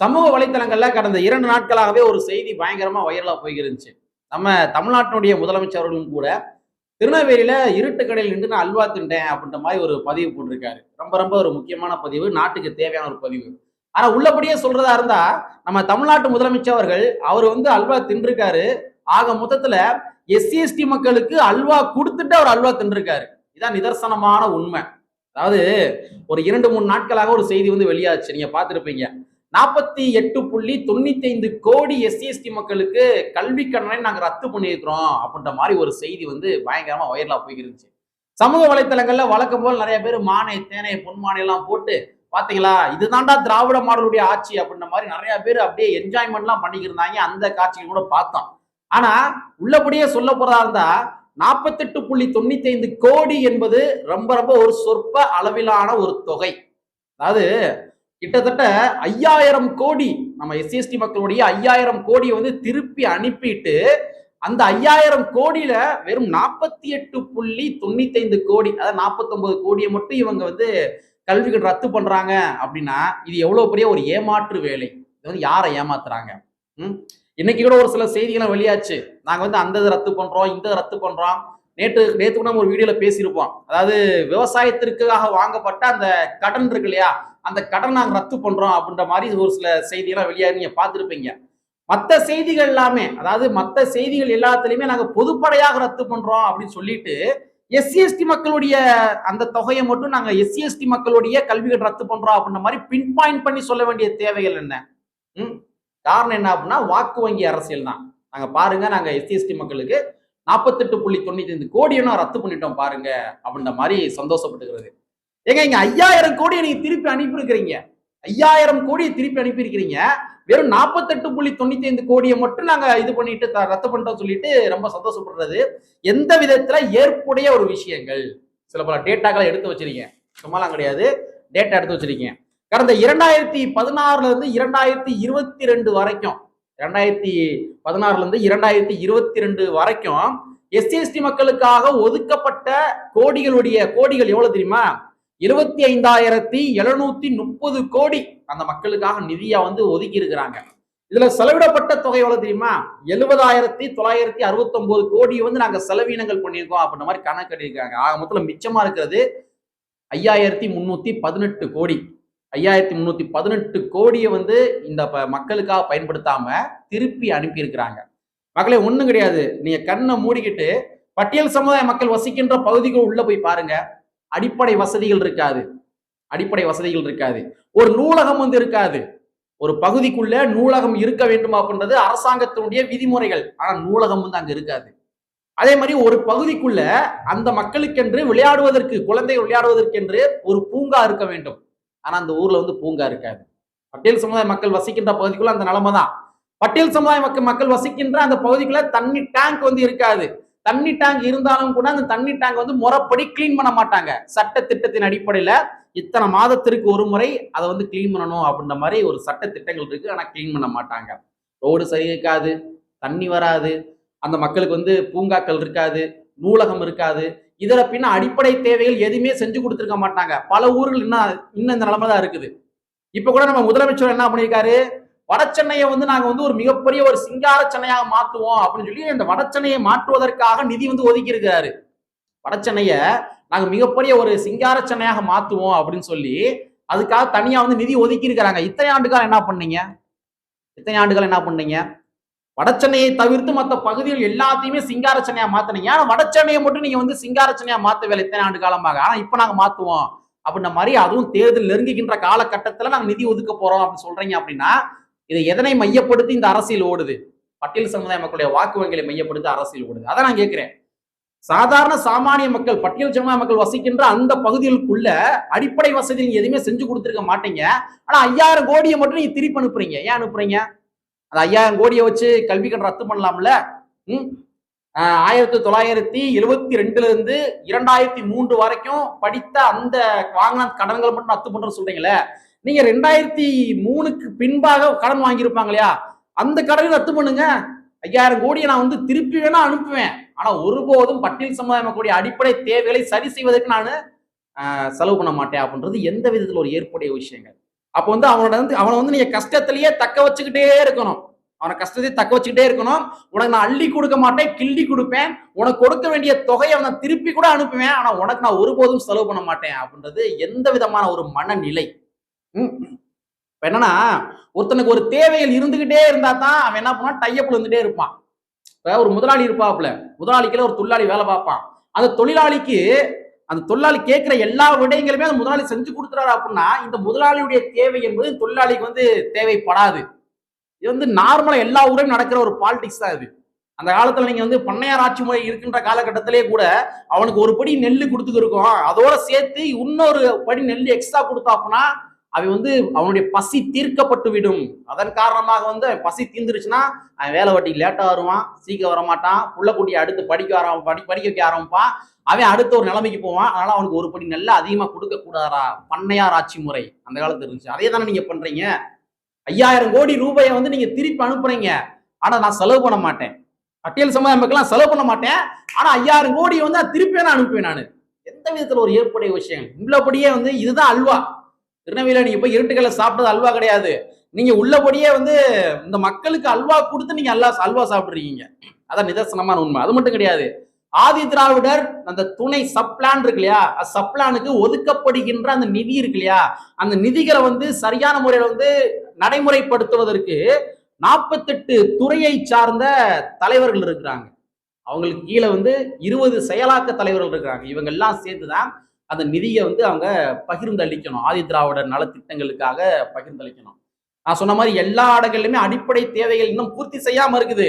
சமூக வலைத்தளங்கள்ல கடந்த இரண்டு நாட்களாகவே ஒரு செய்தி பயங்கரமா வைரலா போயிருந்துச்சு நம்ம தமிழ்நாட்டினுடைய முதலமைச்சர்களும் கூட திருநெல்வேலியில இருட்டு கடையில் நின்று நான் அல்வா தின்றேன் அப்படின்ற மாதிரி ஒரு பதிவு போட்டிருக்காரு. ரொம்ப ரொம்ப ஒரு முக்கியமான பதிவு. நாட்டுக்கு தேவையான ஒரு பதிவு. ஆனா உள்ளபடியே சொல்றதா இருந்தா நம்ம தமிழ்நாட்டு முதலமைச்சர் அவர்கள் அவர் வந்து அல்வா தின்றிருக்காரு. ஆக மொத்தத்துல எஸ்சி எஸ்டி மக்களுக்கு அல்வா கொடுத்துட்டு அவர் அல்வா தின்றிருக்காரு. இதான் நிதர்சனமான உண்மை. அதாவது ஒரு இரண்டு மூணு நாட்களாக ஒரு செய்தி வந்து வெளியாச்சு. நீங்க பார்த்துருப்பீங்க. நாற்பத்தி எட்டு புள்ளி தொண்ணூத்தி ஐந்து கோடி எஸ்சி எஸ்டி மக்களுக்கு கல்வி கடனை நாங்கள் ரத்து பண்ணியிருக்கிறோம் அப்படின்ற மாதிரி ஒரு செய்தி வந்து பயங்கரமா வைரலா போயிருந்துச்சு சமூக வலைத்தளங்கள்ல வழக்கம் போல் நிறைய பேர் மானை தேனை பொன்மானை எல்லாம் போட்டு பாத்தீங்களா இதுதான்டா திராவிட மாடலுடைய ஆட்சி அப்படின்ற மாதிரி நிறைய பேர் அப்படியே என்ஜாய்மெண்ட்லாம் பண்ணிக்கிருந்தாங்க அந்த காட்சிகள் கூட பார்த்தோம். ஆனா உள்ளபடியே சொல்ல போறதா இருந்தா நாற்பத்தெட்டு புள்ளி தொண்ணூத்தி ஐந்து கோடி என்பது ரொம்ப ரொம்ப ஒரு சொற்ப அளவிலான ஒரு தொகை. அதாவது கிட்டத்தட்ட ஐயாயிரம் கோடி நம்ம எஸ்சிஎஸ்டி மக்களுடைய ஐயாயிரம் கோடியை வந்து திருப்பி அனுப்பிட்டு அந்த ஐயாயிரம் கோடியில வெறும் நாற்பத்தி எட்டு புள்ளி தொண்ணூத்தி ஐந்து கோடி அதாவது நாற்பத்தொன்பது கோடியை மட்டும் இவங்க வந்து கல்விகள் ரத்து பண்றாங்க அப்படின்னா இது எவ்வளவு பெரிய ஒரு ஏமாற்று வேலை. இது வந்து யாரை ஏமாத்துறாங்க? ம்? இன்னைக்கு கூட ஒரு சில செய்திகள்லாம் வெளியாச்சு. நாங்க வந்து அந்த இதை ரத்து பண்றோம் இந்த இதை ரத்து பண்றோம். நேற்று நேற்று கூட நம்ம ஒரு வீடியோல பேசியிருப்போம். அதாவது விவசாயத்திற்காக வாங்கப்பட்ட அந்த கடன் இருக்கு இல்லையா? அந்த கடன் நாங்கள் ரத்து பண்ணுறோம் அப்படின்ற மாதிரி ஒரு சில செய்தியெல்லாம் வெளியாக நீங்கள் பார்த்துருப்பீங்க. மற்ற செய்திகள் எல்லாமே அதாவது மற்ற செய்திகள் எல்லாத்துலேயுமே நாங்கள் பொதுப்படையாக ரத்து பண்ணுறோம் அப்படின்னு சொல்லிட்டு எஸ்சிஎஸ்டி மக்களுடைய அந்த தொகையை மட்டும் நாங்கள் எஸ்சிஎஸ்டி மக்களுடைய கல்விகள் ரத்து பண்ணுறோம் அப்படின்ற மாதிரி பின் பாயிண்ட் பண்ணி சொல்ல வேண்டிய தேவைகள் என்ன? ம்? காரணம் என்ன அப்படின்னா வாக்கு வங்கி அரசியல் தான். நாங்கள் பாருங்க நாங்கள் எஸ்சிஎஸ்டி மக்களுக்கு நாற்பத்தெட்டு புள்ளி தொண்ணூத்தி ஐந்து கோடியும் ரத்து பண்ணிட்டோம் பாருங்க அப்படின்ற மாதிரி சந்தோஷப்பட்டுக்கிறது. ஏங்க இங்க ஐயாயிரம் கோடியை நீங்க திருப்பி அனுப்பியிருக்கிறீங்க. ஐயாயிரம் கோடியை திருப்பி அனுப்பியிருக்கிறீங்க. வெறும் நாற்பத்தெட்டு புள்ளி தொண்ணூத்தி ஐந்து கோடியை மட்டும் நாங்க இது பண்ணிட்டு த- ரத்து பண்ணிட்டோம் சொல்லிட்டு ரொம்ப சந்தோஷப்படுறது. எந்த விதத்துல ஏற்புடைய ஒரு விஷயங்கள். சில பல டேட்டாக்களை எடுத்து வச்சிருக்கீங்க. சும்மாலாம் கிடையாது. டேட்டா எடுத்து வச்சிருக்கீங்க. கடந்த இரண்டாயிரத்தி பதினாறுல இருந்து இரண்டாயிரத்தி இருபத்தி ரெண்டு வரைக்கும் இரண்டாயிரத்தி பதினாறுல இருந்து இரண்டாயிரத்தி இருபத்தி ரெண்டு வரைக்கும் எஸ்சி எஸ்டி மக்களுக்காக ஒதுக்கப்பட்ட கோடிகளுடைய கோடிகள் எவ்வளவு தெரியுமா? இருபத்தி ஐந்தாயிரத்தி எழுநூத்தி முப்பது கோடி அந்த மக்களுக்காக நிதியா வந்து ஒதுக்கி இருக்கிறாங்க. இதுல செலவிடப்பட்ட தொகை எவ்வளவு தெரியுமா? எழுபதாயிரத்தி தொள்ளாயிரத்தி அறுபத்தி ஒன்பது கோடி வந்து நாங்க செலவீனங்கள் பண்ணியிருக்கோம் அப்படின்ற மாதிரி கணக்கு கட்டியிருக்காங்க ஆக மொத்தம் மிச்சமா இருக்கிறது ஐயாயிரத்தி முன்னூத்தி பதினெட்டு கோடி. ஐயாயிரத்தி முன்னூத்தி பதினெட்டு கோடியை வந்து இந்த ப- மக்களுக்காக பயன்படுத்தாம திருப்பி அனுப்பியிருக்கிறாங்க. மக்களே ஒண்ணும் கிடையாது. நீங்க கண்ணை மூடிக்கிட்டு பட்டியல் சமுதாய மக்கள் வசிக்கின்ற பகுதிகள் உள்ள போய் பாருங்க. அடிப்படை வசதிகள் இருக்காது. அடிப்படை வசதிகள் இருக்காது. ஒரு நூலகம் வந்து இருக்காது. ஒரு பகுதிக்குள்ள நூலகம் இருக்க வேண்டும் அப்படின்றது அரசாங்கத்தினுடைய விதிமுறைகள். ஆனா நூலகம் வந்து அங்க இருக்காது. அதே மாதிரி ஒரு பகுதிக்குள்ள அந்த மக்களுக்கென்று விளையாடுவதற்கு குழந்தைகள் விளையாடுவதற்கென்று ஒரு பூங்கா இருக்க வேண்டும். ஆனா அந்த ஊர்ல வந்து பூங்கா இருக்காது. பட்டியல் சமுதாய மக்கள் வசிக்கின்ற பகுதிக்குள்ள அந்த நிலைமை தான். பட்டியல் சமுதாய மக்கள் மக்கள் வசிக்கின்ற அந்த பகுதிக்குள்ள தண்ணி டேங்க் வந்து இருக்காது. தண்ணி டேங்க் இருந்தாலும் கூட அந்த தண்ணி டேங்க் வந்து முறைப்படி க்ளீன் பண்ண மாட்டாங்க. சட்ட திட்டத்தின் அடிப்படையில் இத்தனை மாதத்திற்கு ஒரு முறை அதை வந்து க்ளீன் பண்ணணும் அப்படின்ற மாதிரி ஒரு சட்ட திட்டங்கள் இருக்கு. ஆனால் க்ளீன் பண்ண மாட்டாங்க. ரோடு சரி இருக்காது தண்ணி வராது அந்த மக்களுக்கு வந்து பூங்காக்கள் இருக்காது நூலகம் இருக்காது. இதர பின்ன அடிப்படை தேவைகள் எதுவுமே செஞ்சு கொடுத்துருக்க மாட்டாங்க. பல ஊர்கள் இன்னும் இன்னும் இந்த நிலைமை தான் இருக்குது. இப்போ கூட நம்ம முதலமைச்சர் என்ன பண்ணியிருக்காரு? வட சென்னையை வந்து நாங்க வந்து ஒரு மிகப்பெரிய ஒரு சிங்கார சென்னையாக மாத்துவோம் அப்படின்னு சொல்லி இந்த வட சென்னையை மாற்றுவதற்காக நிதி வந்து ஒதுக்கி இருக்கிறாரு வட சென்னையை நாங்க மிகப்பெரிய ஒரு சிங்கார சென்னையாக மாத்துவோம் அப்படின்னு சொல்லி அதுக்காக தனியா வந்து நிதி ஒதுக்கி இருக்கிறாங்க இத்தனை ஆண்டுகள் என்ன பண்ணீங்க? இத்தனை ஆண்டுகள் என்ன பண்ணீங்க? வட சென்னையை தவிர்த்து மற்ற பகுதிகள் எல்லாத்தையுமே சிங்கார சென்னையா மாத்தினீங்க. ஆனா வட சென்னையை மட்டும் நீங்க வந்து சிங்கார சென்னையா வேலை இத்தனை ஆண்டு காலமாக ஆனா இப்ப நாங்க மாத்துவோம். அப்படின்ற மாதிரி அதுவும் தேர்தல் நெருங்குகின்ற காலகட்டத்துல நாங்க நிதி ஒதுக்க போறோம் அப்படின்னு சொல்றீங்க அப்படின்னா இது எதனை மையப்படுத்தி இந்த அரசியல் ஓடுது? பட்டியல் சமுதாய மக்களுடைய வாக்கு வங்கிகளை மையப்படுத்தி அரசியல் ஓடுது. அதான் நான் கேட்கிறேன். சாதாரண சாமானிய மக்கள் பட்டியல் சமுதாய மக்கள் வசிக்கின்ற அந்த பகுதிகளுக்குள்ள அடிப்படை வசதி நீங்க எதுவுமே செஞ்சு கொடுத்துருக்க மாட்டீங்க. ஆனா ஐயாயிரம் கோடியை மட்டும் நீங்க திருப்பி அனுப்புறீங்க. ஏன் அனுப்புறீங்க? அந்த ஐயாயிரம் கோடியை வச்சு கல்வி கடன் ரத்து பண்ணலாம்ல? ம்? ஆயிரத்தி தொள்ளாயிரத்தி எழுபத்தி ரெண்டுல இருந்து இரண்டாயிரத்தி மூன்று வரைக்கும் படித்த அந்த வாங்கின கடன்கள் மட்டும் ரத்து பண்றேன்னு சொல்றீங்களே? நீங்க ரெண்டாயிரத்தி மூணுக்கு பின்பாக கடன் வாங்கியிருப்பாங்க இல்லையா? அந்த கடனை ரத்து பண்ணுங்க. ஐயாயிரம் கோடியை நான் வந்து திருப்பி வேணா அனுப்புவேன். ஆனா ஒருபோதும் பட்டியல் சமுதாயம் கூடிய அடிப்படை தேவைகளை சரி செய்வதற்கு நான் செலவு பண்ண மாட்டேன் அப்படின்றது எந்த விதத்தில் ஒரு ஏற்புடைய விஷயங்கள். அப்போ வந்து அவனோட வந்து அவனை வந்து நீங்க கஷ்டத்திலேயே தக்க வச்சுக்கிட்டே இருக்கணும். அவனை கஷ்டத்தை தக்க வச்சுக்கிட்டே இருக்கணும். உனக்கு நான் அள்ளி கொடுக்க மாட்டேன் கிள்ளி கொடுப்பேன். உனக்கு கொடுக்க வேண்டிய தொகையை நான் திருப்பி கூட அனுப்புவேன். ஆனா உனக்கு நான் ஒருபோதும் செலவு பண்ண மாட்டேன் அப்படின்றது எந்த விதமான ஒரு மனநிலை. இப்போ என்னன்னா ஒருத்தனுக்கு ஒரு தேவைகள் இருந்துகிட்டே இருந்தா தான் அவன் என்ன பண்ணுவான்? டையப்ல இருந்துகிட்டே இருப்பான். இப்போ ஒரு முதலாளி இருப்பாப்புல. முதலாளிக்குள்ள ஒரு தொழிலாளி வேலை பார்ப்பான். அந்த தொழிலாளிக்கு அந்த தொழிலாளி கேட்குற எல்லா விடயங்களுமே அந்த முதலாளி செஞ்சு கொடுத்துறாரு அப்படின்னா இந்த முதலாளியுடைய தேவை என்பது தொழிலாளிக்கு வந்து தேவைப்படாது. இது வந்து நார்மலாக எல்லா ஊரையும் நடக்கிற ஒரு பாலிடிக்ஸ் தான் இது. அந்த காலத்துல நீங்க வந்து பண்ணையார் ஆட்சி முறை இருக்கின்ற காலகட்டத்திலே கூட அவனுக்கு ஒரு படி நெல் கொடுத்துருக்கோம் அதோட சேர்த்து இன்னொரு படி நெல் எக்ஸ்ட்ரா கொடுத்தாப்புனா அவன் வந்து அவனுடைய பசி தீர்க்கப்பட்டு விடும். அதன் காரணமாக வந்து அவன் பசி தீர்ந்துருச்சுன்னா அவன் வேலை வட்டிக்கு லேட்டாக வருவான் சீக்கிரம் வரமாட்டான் புள்ளக்குட்டியை அடுத்து படிக்க ஆரம்ப படி படிக்க வைக்க ஆரம்பிப்பான். அவன் அடுத்த ஒரு நிலைமைக்கு போவான். அதனால அவனுக்கு ஒரு படி நெல்லை அதிகமாக கொடுக்கக்கூடாதா பண்ணையார் ஆட்சி முறை அந்த காலத்து இருந்துச்சு. அதே தானே நீங்கள் பண்ணுறீங்க ஐயாயிரம் கோடி ரூபாயை வந்து நீங்கள் திருப்பி அனுப்புறீங்க. ஆனால் நான் செலவு பண்ண மாட்டேன். பட்டியல் சமுதாய மக்கள்லாம் செலவு பண்ண மாட்டேன். ஆனால் ஐயாயிரம் கோடி வந்து நான் திருப்பி நான் அனுப்புவேன் நான். எந்த விதத்தில் ஒரு ஏற்புடைய விஷயம்? உள்ளபடியே வந்து இதுதான் அல்வா. திருநெல்வேலியில் நீங்கள் போய் இருட்டுக்கல்ல சாப்பிட்டது அல்வா கிடையாது. நீங்கள் உள்ளபடியே வந்து இந்த மக்களுக்கு அல்வா கொடுத்து நீங்கள் அல்லா அல்வா சாப்பிட்ருக்கீங்க அதான் நிதர்சனமான உண்மை. அது மட்டும் கிடையாது. ஆதி திராவிடர் அந்த துணை சப்ளான் இருக்கு இல்லையா? சப்ளானுக்கு ஒதுக்கப்படுகின்ற அந்த நிதி இருக்கு இல்லையா? அந்த நிதிகளை வந்து சரியான முறையில் வந்து நடைமுறைப்படுத்துவதற்கு நாற்பத்தெட்டு துறையை சார்ந்த தலைவர்கள் இருக்கிறாங்க. அவங்களுக்கு கீழே வந்து இருபது செயலாக்க தலைவர்கள் இருக்கிறாங்க. இவங்க எல்லாம் சேர்த்துதான் அந்த நிதியை வந்து அவங்க பகிர்ந்தளிக்கணும். ஆதி திராவிடர் நலத்திட்டங்களுக்காக பகிர்ந்தளிக்கணும். நான் சொன்ன மாதிரி எல்லா ஆடங்கள்லையுமே அடிப்படை தேவைகள் இன்னும் பூர்த்தி செய்யாம இருக்குது.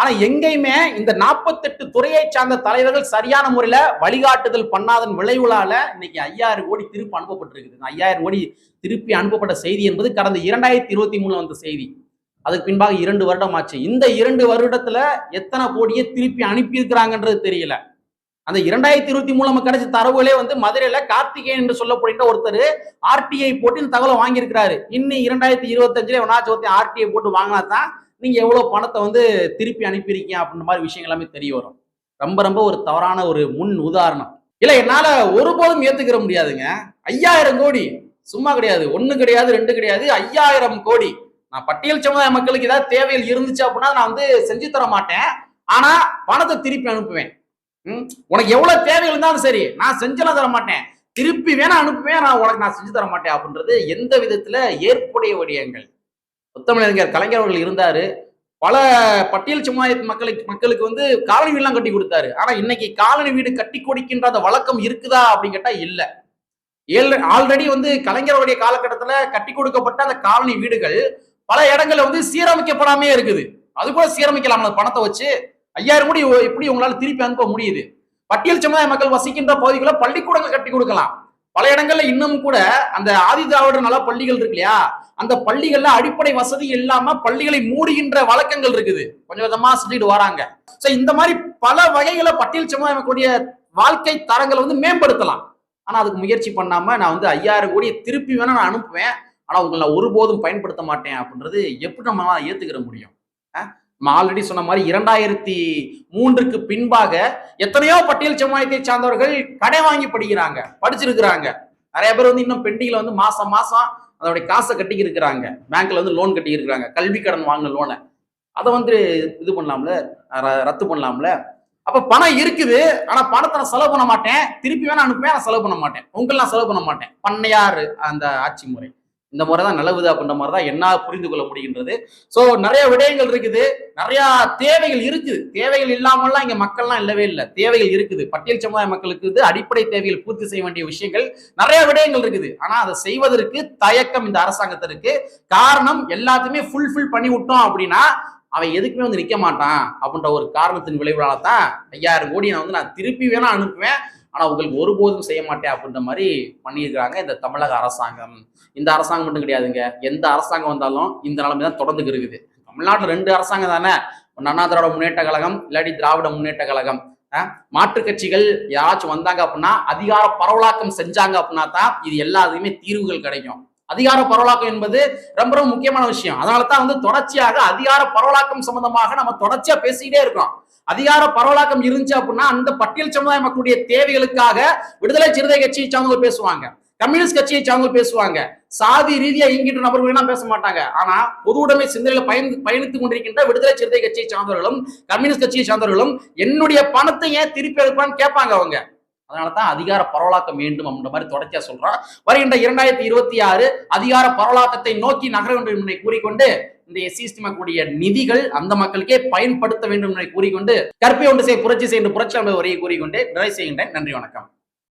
ஆனா எங்கேயுமே இந்த நாற்பத்தெட்டு துறையை சார்ந்த தலைவர்கள் சரியான முறையில வழிகாட்டுதல் பண்ணாதன் விளைவுகளால இன்னைக்கு ஐயாயிரம் கோடி திருப்பி அனுப்பப்பட்டிருக்குது. இந்த ஐயாயிரம் கோடி திருப்பி அனுப்பப்பட்ட செய்தி என்பது கடந்த இரண்டாயிரத்தி இருபத்தி மூணுல வந்த செய்தி. அதுக்கு பின்பாக இரண்டு வருடம் ஆச்சு இந்த இரண்டு வருடத்துல எத்தனை கோடியை திருப்பி அனுப்பியிருக்கிறாங்கன்றது தெரியல. அந்த இரண்டாயிரத்தி இருபத்தி மூணு நமக்கு கிடைச்ச தரவுகளே வந்து மதுரையில கார்த்திகேயன் என்று சொல்லப்படுகின்ற ஒருத்தர் ஆர்டிஐ போட்டு இந்த தகவலை வாங்கியிருக்கிறாரு. இன்னும் இரண்டாயிரத்தி இருபத்தஞ்சுல எவனாச்சும் ஒருத்தன் ஆர்டிஐ போட்டு வாங்கினா தான் நீங்க எவ்வளவு பணத்தை வந்து திருப்பி அனுப்பியிருக்கீங்க அப்படின்ற மாதிரி விஷயங்கள் எல்லாமே தெரிய வரும். ரொம்ப ரொம்ப ஒரு தவறான ஒரு முன் உதாரணம். இல்ல என்னால ஒருபோதும் ஏத்துக்கிற முடியாதுங்க. ஐயாயிரம் கோடி. சும்மா கிடையாது. ஒண்ணு கிடையாது ரெண்டு கிடையாது ஐயாயிரம் கோடி. நான் பட்டியல் சமுதாய மக்களுக்கு ஏதாவது தேவைகள் இருந்துச்சு அப்படின்னா நான் வந்து செஞ்சு தர மாட்டேன் ஆனா பணத்தை திருப்பி அனுப்புவேன். உனக்கு எவ்வளவு தேவை இருந்தாலும் சரி நான் செஞ்செல்லாம் தர மாட்டேன். திருப்பி வேணா அனுப்புவேன் நான் உனக்கு நான் செஞ்சு தர மாட்டேன் அப்படின்றது எந்த விதத்துல ஏற்புடைய விடயங்கள் முத்தமிழறிஞர் கலைஞர் அவர்கள் இருந்தாரு. பல பட்டியல் சமுதாய மக்களுக்கு மக்களுக்கு வந்து காலனி வீடுலாம் கட்டி கொடுத்தாரு. ஆனா இன்னைக்கு காலனி வீடு கட்டி கொடுக்கின்ற அந்த வழக்கம் இருக்குதா அப்படின்னு கேட்டா இல்ல. ஆல்ரெடி வந்து கலைஞருடைய காலகட்டத்தில் கட்டி கொடுக்கப்பட்ட அந்த காலனி வீடுகள் பல இடங்கள்ல வந்து சீரமைக்கப்படாமே இருக்குது. அது கூட சீரமைக்கலாம் அந்த பணத்தை வச்சு. ஐயாயிரம் கோடி எப்படி உங்களால திருப்பி அனுப்ப முடியுது? பட்டியல் சமுதாய மக்கள் வசிக்கின்ற பகுதிகளில் பள்ளிக்கூடங்கள் கட்டி கொடுக்கலாம். பல இடங்கள்ல இன்னும் கூட அந்த ஆதி திராவிடர் நல பள்ளிகள் இருக்கு இல்லையா? அந்த பள்ளிகள்ல அடிப்படை வசதி இல்லாம பள்ளிகளை மூடுகின்ற வழக்கங்கள் இருக்குது. கொஞ்சம் விதமா செஞ்சுட்டு வராங்க. சோ இந்த மாதிரி பல வகைகளை பட்டியல் சமுதாய மக்களுடைய வாழ்க்கை தரங்களை வந்து மேம்படுத்தலாம். ஆனா அதுக்கு முயற்சி பண்ணாம நான் வந்து ஐயாயிரம் கோடியை திருப்பி வேணா நான் அனுப்புவேன். ஆனா உங்களை நான் ஒருபோதும் பயன்படுத்த மாட்டேன் அப்படின்றது எப்படி நம்ம ஏத்துக்கிற முடியும்? அஹ்? நம்ம ஆல்ரெடி சொன்ன மாதிரி இரண்டாயிரத்தி மூன்றுக்கு பின்பாக எத்தனையோ பட்டியல் சமுதாயத்தை சார்ந்தவர்கள் கடை வாங்கி படிக்கிறாங்க படிச்சிருக்கிறாங்க. நிறைய பேர் வந்து இன்னும் பெண்டிங்ல வந்து மாசம் மாசம் அதோடைய காசை கட்டி இருக்கிறாங்க பேங்க்ல வந்து லோன் கட்டி இருக்கிறாங்க கல்வி கடன் வாங்கின லோனை அதை வந்து இது பண்ணலாம்ல? ரத்து பண்ணலாம்ல? அப்ப பணம் இருக்குது ஆனா பணத்தை நான் செலவு பண்ண மாட்டேன். திருப்பி வேணா அனுப்புவேன் நான் செலவு பண்ண மாட்டேன். உங்களை நான் செலவு பண்ண மாட்டேன். பண்ணையார் அந்த ஆட்சி முறை. இந்த முறை தான் நல்லது அப்படின்ற மாதிரி தான் என்ன புரிந்து கொள்ள முடிகின்றது. சோ நிறைய விடயங்கள் இருக்குது. நிறைய தேவைகள் இருக்குது. தேவைகள் இல்லாமல்லாம் இங்க மக்கள்லாம் இல்லவே இல்லை. தேவைகள் இருக்குது. பட்டியல் சமுதாய மக்களுக்கு இது அடிப்படை தேவைகள் பூர்த்தி செய்ய வேண்டிய விஷயங்கள் நிறைய விடயங்கள் இருக்குது. ஆனா அதை செய்வதற்கு தயக்கம் இந்த அரசாங்கத்திற்கு காரணம் எல்லாத்தையுமே ஃபுல்ஃபில் பண்ணி விட்டோம் அப்படின்னா அவன் எதுக்குமே வந்து நிற்க மாட்டான் அப்படின்ற ஒரு காரணத்தின் விளைவுனால தான் ஐயாயிரம் கோடி நான் வந்து நான் திருப்பி வேணா அனுப்புவேன். ஆனால் உங்களுக்கு ஒருபோதும் செய்ய மாட்டேன் அப்படின்ற மாதிரி பண்ணியிருக்கிறாங்க இந்த தமிழக அரசாங்கம். இந்த அரசாங்கம் மட்டும் கிடையாதுங்க. எந்த அரசாங்கம் வந்தாலும் இந்த நிலைமை தான் தொடர்ந்து இருக்குது. தமிழ்நாட்டில் ரெண்டு அரசாங்கம் தானே? ஒன்று அண்ணா திராவிட முன்னேற்ற கழகம் இல்லாட்டி திராவிட முன்னேற்ற கழகம். மாற்றுக் கட்சிகள் யாராச்சும் வந்தாங்க அப்படின்னா அதிகார பரவலாக்கம் செஞ்சாங்க அப்படின்னா தான் இது எல்லாத்துக்குமே தீர்வுகள் கிடைக்கும். அதிகார பரவலாக்கம் என்பது ரொம்ப ரொம்ப முக்கியமான விஷயம். அதனால தான் வந்து தொடர்ச்சியாக அதிகார பரவலாக்கம் சம்பந்தமாக நம்ம தொடர்ச்சியா பேசிக்கிட்டே இருக்கோம் அதிகார பரவலாக்கம் இருந்துச்சு அப்படின்னா அந்த பட்டியல் சமுதாய மக்களுடைய தேவைகளுக்காக விடுதலை சிறுதை கட்சியை சார்ந்தவங்க பேசுவாங்க. கம்யூனிஸ்ட் கட்சியை சார்ந்து பேசுவாங்க. சாதி ரீதியா இயங்கின்ற நபர்கள் பேச மாட்டாங்க. ஆனா பொது உடைமை சிந்தனையில பயன் பயணித்துக் கொண்டிருக்கின்ற விடுதலை சிறுத்தை கட்சியை சார்ந்தவர்களும் கம்யூனிஸ்ட் கட்சியை சார்ந்தவர்களும் என்னுடைய பணத்தை ஏன் திருப்பி எடுப்பான்னு கேட்பாங்க அவங்க. அதனாலதான் அதிகார பரவலாக்கம் வேண்டும் அப்படின்ற மாதிரி தொடர்ச்சியா சொல்றான். வருகின்ற இரண்டாயிரத்தி இருபத்தி ஆறு அதிகார பரவலாக்கத்தை நோக்கி நகர வேண்டும் என்பதை கூறிக்கொண்டு இந்த எஸ்சி கூடிய நிதிகள் அந்த மக்களுக்கே பயன்படுத்த வேண்டும் என்று கூறிக்கொண்டு கற்பை ஒன்று செய்ய புரட்சி செய்ய புரட்சி என்பதை வரையை கூறிக்கொண்டு நிறைவு செய்கின்றேன். நன்றி வணக்கம்.